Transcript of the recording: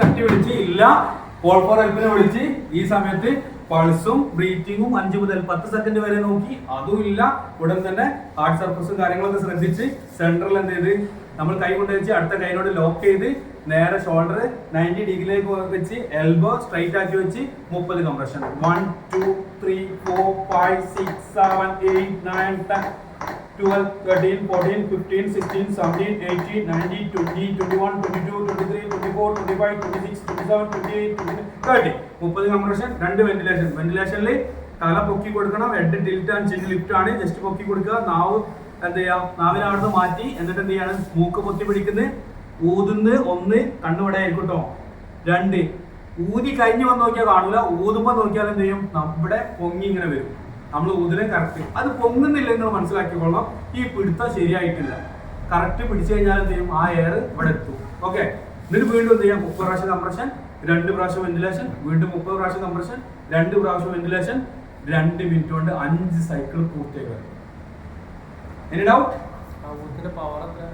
തട്ടി വിളിച്ച് ഇല്ല. കോൾ ഫോർ ഹെൽപ്പിനെ വിളിച്ച് ഈ സമയത്ത് പൾസും ബ്രീത്തിങ്ങും അഞ്ചു മുതൽ പത്ത് സെക്കൻഡ് വരെ നോക്കി. അതും ഇല്ല. ഉടൻ തന്നെ ഹാർട്ട് സർഫസും കാര്യങ്ങളൊക്കെ ശ്രദ്ധിച്ച് സെൻട്രൽ എന്ത് ചെയ്ത് നമ്മൾ കൈ കൊണ്ട് വെച്ച് അടുത്ത കൈനോട് ലോക്ക് ചെയ്ത് നേരെ ഷോൾഡർ നയന്റി ഡിഗ്രിയിലേക്ക് വെച്ച് എൽബോ സ്ട്രൈറ്റ് ആക്കി വെച്ച് മുപ്പത് compression one two three four five six seven eight nine ten 12, 13, 14, 15, 16, 17, 18, 19, 20, 21, 22, 23, 24, 25, 26, 27, 28, 29, 30. മുപ്പത് കംപ്രഷൻ രണ്ട് വെന്റിലേഷൻ വെന്റിലേഷനിൽ തല പൊക്കി കൊടുക്കണം head tilt and chin lift ആണ്. ജസ്റ്റ് പൊക്കി കൊടുക്കുക നാവ് എന്ത് ചെയ്യാം നാവിനെ അവിടുന്ന് മാറ്റി എന്നിട്ട് എന്ത് ചെയ്യാണ് മൂക്ക് പൊത്തി പിടിക്കുന്നത് ഊതുന്ന് ഒന്ന് കണ്ണുവിടെ ആയിരിക്കും രണ്ട്. ഊതി കഴിഞ്ഞ് വന്ന് നോക്കിയാൽ കാണില്ല. ഊതുമ്പോൾ നോക്കിയാൽ എന്ത് ചെയ്യും? നമ്മുടെ പൊങ്ങി ഇങ്ങനെ വരും. നമ്മൾ ഊതിനെ കറക്റ്റ് അത് പൊങ്ങുന്നില്ല എന്ന് മനസ്സിലാക്കിക്കൊള്ളാം ഈ പിടുത്തം ശരിയായിട്ടില്ല. കറക്റ്റ് പിടിച്ചു കഴിഞ്ഞാൽ എന്ത് ചെയ്യും? ആ എയർ ഇവിടെ എത്തും. ഓക്കെ എന്നിട്ട് വീണ്ടും എന്ത് ചെയ്യാം? മുപ്പത് പ്രാവശ്യം കംപ്രഷൻ രണ്ട് പ്രാവശ്യം വെന്റിലേഷൻ വീണ്ടും മുപ്പത് പ്രാവശ്യം കംപ്രഷൻ രണ്ട് പ്രാവശ്യം വെന്റിലേഷൻ രണ്ട് മിനിറ്റ് കൊണ്ട് അഞ്ച് സൈക്കിൾ പൂർത്തിയായി വരും. Any doubt power